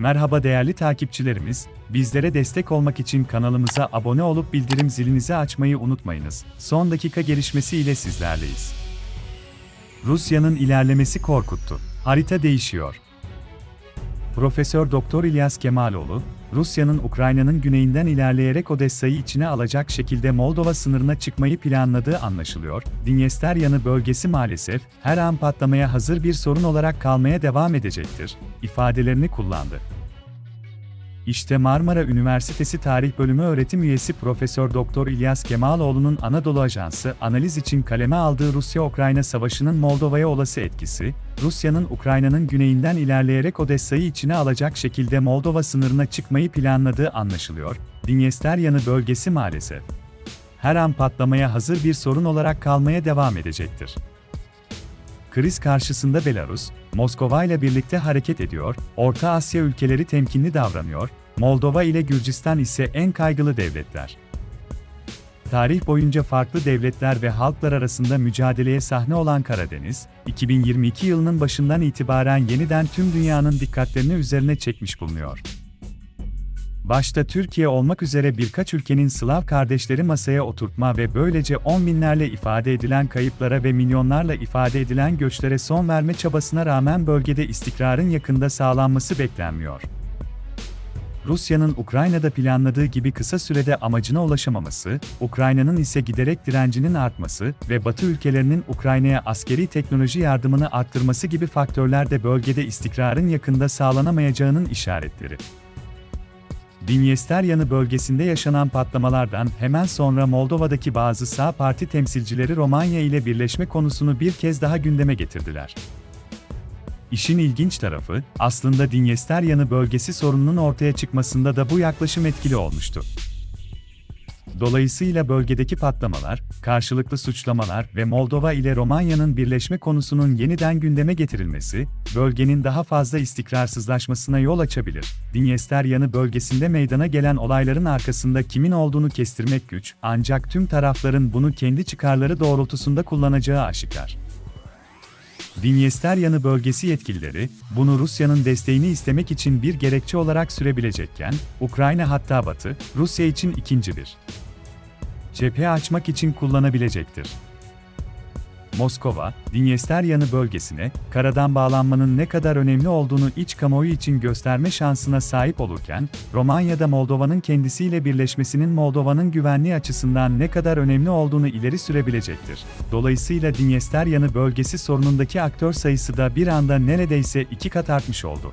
Merhaba değerli takipçilerimiz, bizlere destek olmak için kanalımıza abone olup bildirim zilinizi açmayı unutmayınız. Son dakika gelişmesi ile sizlerleyiz. Rusya'nın ilerlemesi korkuttu. Harita değişiyor. Profesör Doktor İlyas Kemaloğlu, Rusya'nın Ukrayna'nın güneyinden ilerleyerek Odessa'yı içine alacak şekilde Moldova sınırına çıkmayı planladığı anlaşılıyor. Dinyesteryanı bölgesi maalesef her an patlamaya hazır bir sorun olarak kalmaya devam edecektir ifadelerini kullandı. İşte Marmara Üniversitesi Tarih Bölümü öğretim üyesi Profesör Doktor İlyas Kemaloğlu'nun Anadolu Ajansı analiz için kaleme aldığı Rusya-Ukrayna savaşının Moldova'ya olası etkisi, Rusya'nın Ukrayna'nın güneyinden ilerleyerek Odessa'yı içine alacak şekilde Moldova sınırına çıkmayı planladığı anlaşılıyor. Dinyesteryanı bölgesi maalesef her an patlamaya hazır bir sorun olarak kalmaya devam edecektir. Kriz karşısında Belarus, Moskova ile birlikte hareket ediyor, Orta Asya ülkeleri temkinli davranıyor, Moldova ile Gürcistan ise en kaygılı devletler. Tarih boyunca farklı devletler ve halklar arasında mücadeleye sahne olan Karadeniz, 2022 yılının başından itibaren yeniden tüm dünyanın dikkatlerini üzerine çekmiş bulunuyor. Başta Türkiye olmak üzere birkaç ülkenin Slav kardeşleri masaya oturtma ve böylece on binlerle ifade edilen kayıplara ve milyonlarla ifade edilen göçlere son verme çabasına rağmen bölgede istikrarın yakında sağlanması beklenmiyor. Rusya'nın Ukrayna'da planladığı gibi kısa sürede amacına ulaşamaması, Ukrayna'nın ise giderek direncinin artması ve Batı ülkelerinin Ukrayna'ya askeri teknoloji yardımını arttırması gibi faktörler de bölgede istikrarın yakında sağlanamayacağının işaretleri. Dinyesteryanı bölgesinde yaşanan patlamalardan hemen sonra Moldova'daki bazı sağ parti temsilcileri Romanya ile birleşme konusunu bir kez daha gündeme getirdiler. İşin ilginç tarafı, aslında Dinyesteryanı bölgesi sorununun ortaya çıkmasında da bu yaklaşım etkili olmuştu. Dolayısıyla bölgedeki patlamalar, karşılıklı suçlamalar ve Moldova ile Romanya'nın birleşme konusunun yeniden gündeme getirilmesi, bölgenin daha fazla istikrarsızlaşmasına yol açabilir. Dinyesteryanı bölgesinde meydana gelen olayların arkasında kimin olduğunu kestirmek güç, ancak tüm tarafların bunu kendi çıkarları doğrultusunda kullanacağı aşikar. Dinyesteryanı bölgesi yetkilileri, bunu Rusya'nın desteğini istemek için bir gerekçe olarak sürebilecekken, Ukrayna hatta Batı, Rusya için ikinci bir cephe açmak için kullanabilecektir. Moskova, Dinyesteryanı bölgesine, karadan bağlanmanın ne kadar önemli olduğunu iç kamuoyu için gösterme şansına sahip olurken, Romanya'da Moldova'nın kendisiyle birleşmesinin Moldova'nın güvenliği açısından ne kadar önemli olduğunu ileri sürebilecektir. Dolayısıyla Dinyesteryanı bölgesi sorunundaki aktör sayısı da bir anda neredeyse iki kat artmış oldu.